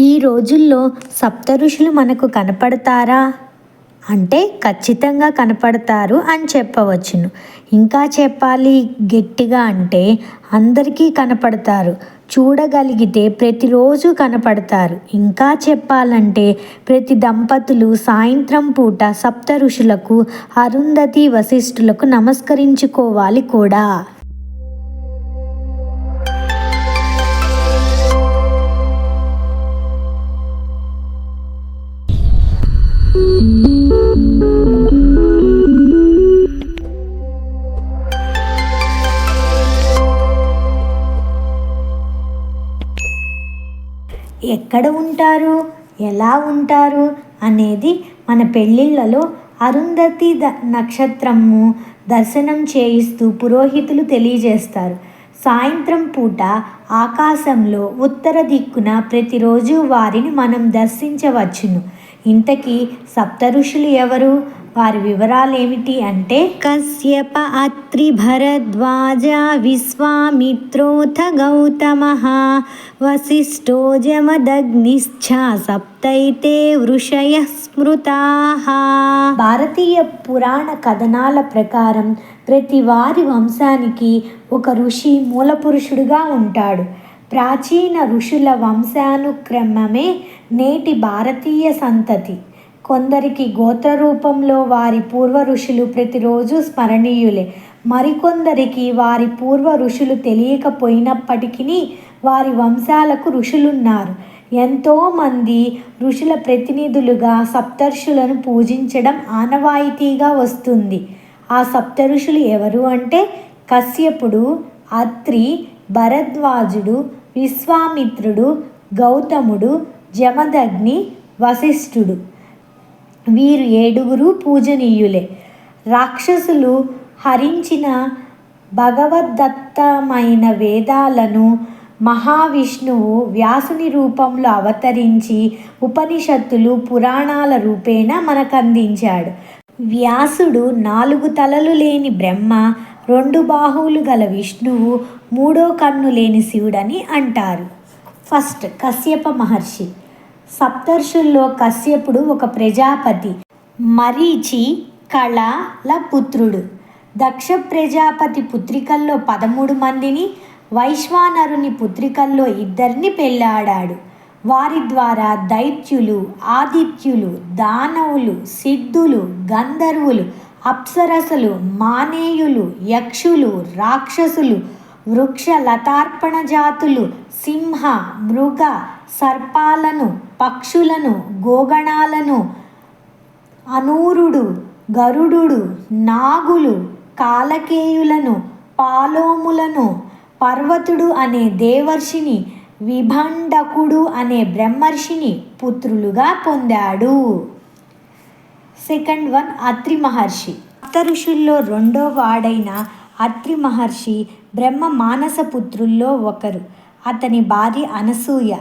ఈ రోజుల్లో సప్త ఋషులు మనకు కనపడతారా? అంటే ఖచ్చితంగా కనపడతారు అని చెప్పవచ్చును. ఇంకా చెప్పాలి గట్టిగా అంటే అందరికీ కనపడతారు. చూడగలిగితే ప్రతిరోజు కనపడతారు. ఇంకా చెప్పాలంటే ప్రతి దంపతులు సాయంత్రం పూట సప్త ఋషులకు అరుంధతి వశిష్ఠులకు నమస్కరించుకోవాలి కూడా. ఎక్కడ ఉంటారు? ఎలా ఉంటారు? అనేది మన పెళ్ళిళ్ళలో అరుంధతి ద నక్షత్రము దర్శనం చేయిస్తూ పురోహితులు తెలియజేస్తారు. సాయంత్రం పూట ఆకాశంలో ఉత్తర దిక్కున ప్రతిరోజు వారిని మనం దర్శించవచ్చును. ఇంతకీ సప్త ఋషులు ఎవరు? వారి వివరాలు ఏమిటి అంటే కశ్యప అత్రి భరద్వాజ విశ్వామిత్రోథ గౌతమ వశిష్ఠో జమదగ్నిశ్చ సప్తైతే వృషయ స్మృతా. భారతీయ పురాణ కథనాల ప్రకారం ప్రతి వారి వంశానికి ఒక ఋషి మూలపురుషుడుగా ఉంటాడు. ప్రాచీన ఋషుల వంశానుక్రమమే నేటి భారతీయ సంతతి. కొందరికి గోత్ర రూపంలో వారి పూర్వ ఋషులు ప్రతిరోజు స్మరణీయులే. మరికొందరికి వారి పూర్వ ఋషులు తెలియకపోయినప్పటికీ వారి వంశాలకు ఋషులున్నారు. ఎంతోమంది ఋషుల ప్రతినిధులుగా సప్తర్షులను పూజించడం ఆనవాయితీగా వస్తుంది. ఆ సప్త ఋషులు ఎవరు అంటే కశ్యపుడు అత్రి భరద్వాజుడు విశ్వామిత్రుడు గౌతముడు జమదగ్ని వశిష్ఠుడు. వీరు ఏడుగురు పూజనీయులే. రాక్షసులు హరించిన భగవద్దత్తమైన వేదాలను మహావిష్ణువు వ్యాసుని రూపంలో అవతరించి ఉపనిషత్తులు పురాణాల రూపేణ మనకందించాడు. వ్యాసుడు నాలుగు తలలు లేని బ్రహ్మ రెండు బాహువులు గల విష్ణువు మూడో కన్ను లేని శివుడని అంటారు. ఫస్ట్ కశ్యప మహర్షి. సప్తర్షుల్లో కశ్యపుడు ఒక ప్రజాపతి మరీచి కళల పుత్రుడు. దక్ష ప్రజాపతి పుత్రికల్లో పదమూడు మందిని వైశ్వానరుని పుత్రికల్లో ఇద్దరిని పెళ్ళాడాడు వారి ద్వారా దైత్యులు ఆదిత్యులు దానవులు సిద్ధులు గంధర్వులు అప్సరసలు మానేయులు యక్షులు రాక్షసులు వృక్ష లతార్పణ జాతులు సింహ మృగ సర్పాలను పక్షులను గోగణాలను అనూరుడు గరుడు నాగులు కాలకేయులను పాలోములను పర్వతుడు అనే దేవర్షిని విభండకుడు అనే బ్రహ్మర్షిని పుత్రులుగా పొందాడు. సెకండ్ వన్ అత్రి మహర్షి సప్త ఋషుల్లో రెండో వాడైన అత్రి మహర్షి బ్రహ్మ మానస పుత్రుల్లో ఒకరు. అతని భార్య అనసూయ.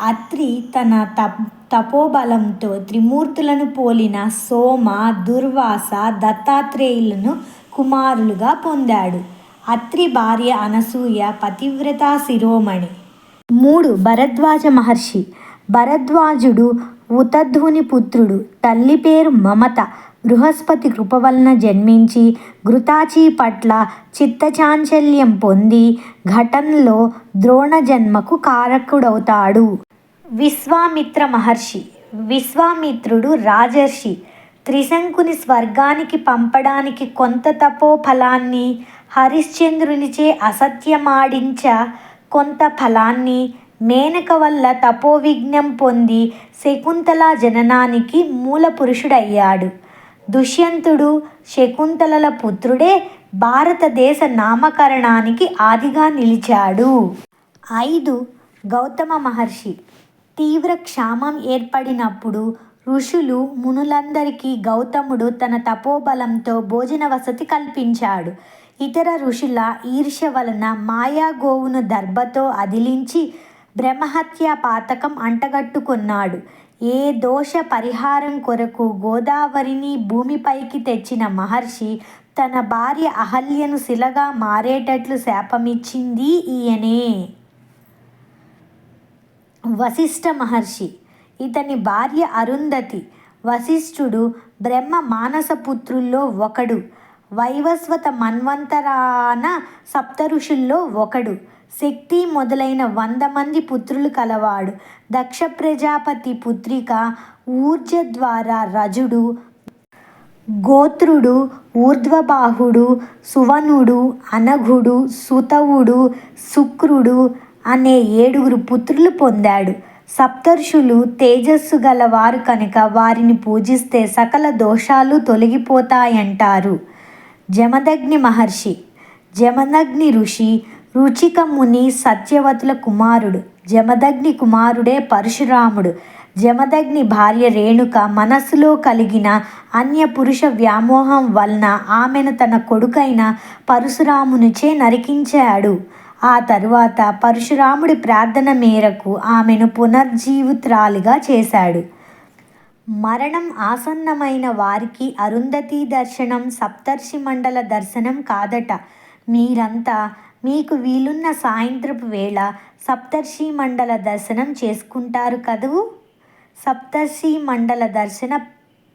అత్రి తన తప్ తపోబలంతో త్రిమూర్తులను పోలిన సోమ దుర్వాస దత్తాత్రేయులను కుమారులుగా పొందాడు. అత్రి భార్య అనసూయ పతివ్రత శిరోమణి. మూడు భరద్వాజ మహర్షి. భరద్వాజుడు ఉతధ్వుని పుత్రుడు. తల్లి పేరు మమత. బృహస్పతి కృప వలన జన్మించి ఘృతాచి పట్ల చిత్తచాంచల్యం పొంది ఘటనలో ద్రోణ జన్మకు కారకుడవుతాడు. విశ్వామిత్ర మహర్షి విశ్వామిత్రుడు రాజర్షి త్రిశంకుని స్వర్గానికి పంపడానికి కొంత తపోఫలాన్ని హరిశ్చంద్రునిచే అసత్యమాడించ కొంత ఫలాన్ని మేనక వల్ల తపోవిఘ్నం పొంది శకుంతల జననానికి మూల పురుషుడయ్యాడు దుష్యంతుడు శకుంతలల పుత్రుడే భారతదేశ నామకరణానికి ఆదిగా నిలిచాడు. ఐదు గౌతమ మహర్షి. తీవ్ర క్షామం ఏర్పడినప్పుడు ఋషులు మునులందరికీ గౌతముడు తన తపోబలంతో భోజన వసతి కల్పించాడు. ఇతర ఋషుల ఈర్ష్య వలన మాయా గోవును దర్భతో అదిలించి బ్రహ్మహత్య పాతకం అంటగట్టుకున్నాడు. ఏ దోష పరిహారం కొరకు గోదావరిని భూమిపైకి తెచ్చిన మహర్షి తన భార్య అహల్యను శిలగా మారేటట్లు శాపమిచ్చింది ఈయనే. వశిష్ఠ మహర్షి ఇతని భార్య అరుంధతి వశిష్ఠుడు బ్రహ్మ మానసపుత్రుల్లో ఒకడు. వైవస్వత మన్వంతరాన సప్తఋషుల్లో ఒకడు. శక్తి మొదలైన వంద మంది పుత్రులు కలవాడు. దక్ష ప్రజాపతి పుత్రిక ఊర్జ ద్వారా రజుడు గోత్రుడు ఊర్ధ్వబాహుడు సువనుడు అనఘుడు సుతవుడు శుక్రుడు అనే ఏడుగురు పుత్రులు పొందాడు. సప్తర్షులు తేజస్సు గలవారు కనుక వారిని పూజిస్తే సకల దోషాలు తొలగిపోతాయంటారు. జమదగ్ని మహర్షి. జమదగ్ని ఋషి రుచిక ముని సత్యవతుల కుమారుడు. జమదగ్ని కుమారుడే పరశురాముడు. జమదగ్ని భార్య రేణుక మనస్సులో కలిగిన అన్య పురుష వ్యామోహం వలన ఆమెను తన కొడుకైన పరశురామునిచే నరికించాడు. ఆ తరువాత పరశురాముడి ప్రార్థన మేరకు ఆమెను పునర్జీవితురాలిగా చేశాడు. మరణం ఆసన్నమైన వారికి అరుంధతి దర్శనం సప్తర్షి మండల దర్శనం కాదట. మీరంతా మీకు వీలున్న సాయంత్రపు వేళ సప్తర్షి మండల దర్శనం చేసుకుంటారు కదూ? సప్తర్షి మండల దర్శన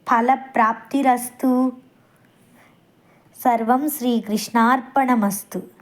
ఫల ప్రాప్తిరస్తు. సర్వం శ్రీకృష్ణార్పణమస్తు